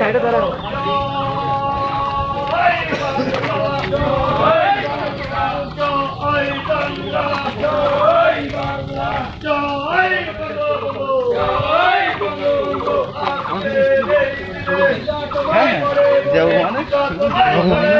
সাইডে দাঁড়ান হ্যাঁ যাব মানে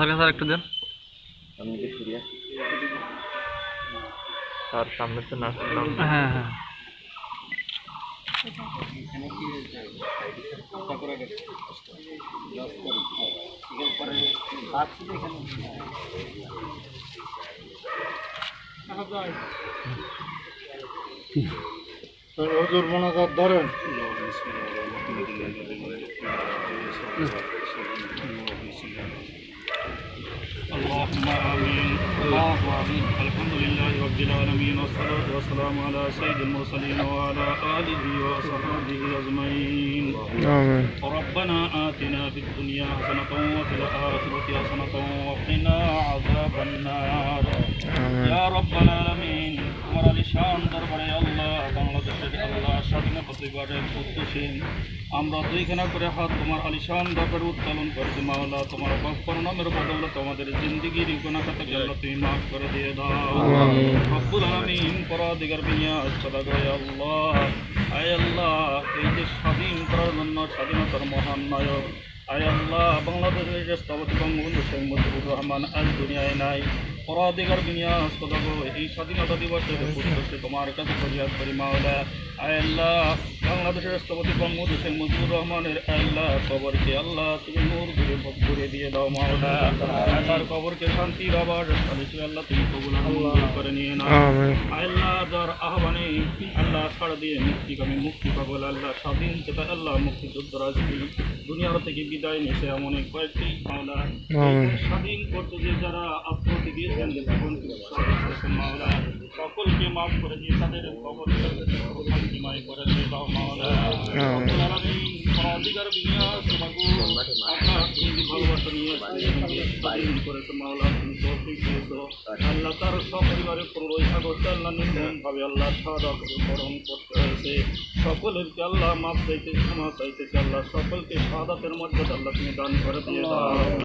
কাছে আর একটু দেন তার সামনে তো নাচ হ্যাঁ হ্যাঁ হুজুর মোনাজাত ধরেন اللهم آمين الله آمين الحمد لله رب العالمين والصلاة والسلام على سيد المرسلين وعلى آله وصحبه أجمعين. آمين. ربنا آتنا في الدنيا حسنة وفي الآخرة حسنة وقنا عذاب النار. آمين. يا رب العالمين مرة لشان دربر الله. আমরা দুইখানা করে হাত তোমার আলিশান দরবারে উত্তোলন করেছি মাওলা। তোমার গফর নামের বদৌলত আমাদের জিন্দিগির তুমি মাফ করে দিয়ে দাও। রব্বুল আলামিন পরাদিগার বিনিয়া সদা করে আল্লাহ। আয় আল্লাহ এই যে স্বাধীন করার জন্য স্বাধীনতার মহান নায়ক। আয় আল্লাহ বাংলাদেশের যে স্থপতি বঙ্গবন্ধু শেখ মুজিবুর রহমান আজ দুনিয়ায় নাই। পরাধিকার বিনিয়াস কথা গো এই স্বাধীনতা দিবসের উদ্দেশ্যে তোমার কাছে ফরিয়াদ করি মাওলা। আল্লাহ বাংলাদেশের স্থপতি বঙ্গবন্ধু শেখ মুজিবুর রহমানের আল্লাহ কবরকে আল্লাহ তুমি নূর ঘুরে ঘুরে দিয়ে দাও মাওলা। তার কবরকে শান্তির আবার আল্লাহ তুমি কবুল করে নিয়ে নাও। আল্লাহ যার আহ্বানে আল্লাহ ছাড় দিয়ে মুক্তিকামী মুক্তি পাগল আল্লাহ স্বাধীন চেতা আল্লাহ মুক্তিযোদ্ধারা আজকে দুনিয়ার থেকে বিদায় নিয়েছে এমন কয়েকটি মাওলা। স্বাধীন করতে যে যারা আত্মহত্যা দিয়েছেন মাওলা সকলকে মাফ করে দিয়ে তাদের খবর শান্তিময় করে মাওলা অধিকার বিনিয়োগ মাগো আল্লাহ তুমি ভালোবাসা নিয়ে আল্লাহ তার আল্লাহ আল্লাহ করতে হয়েছে আল্লাহ মাফ চাইতে ক্ষমা চাইতেছে আল্লাহ সকলকে সাদাতের মধ্যে আল্লাহ তুমি দান করে দিয়ে দাও।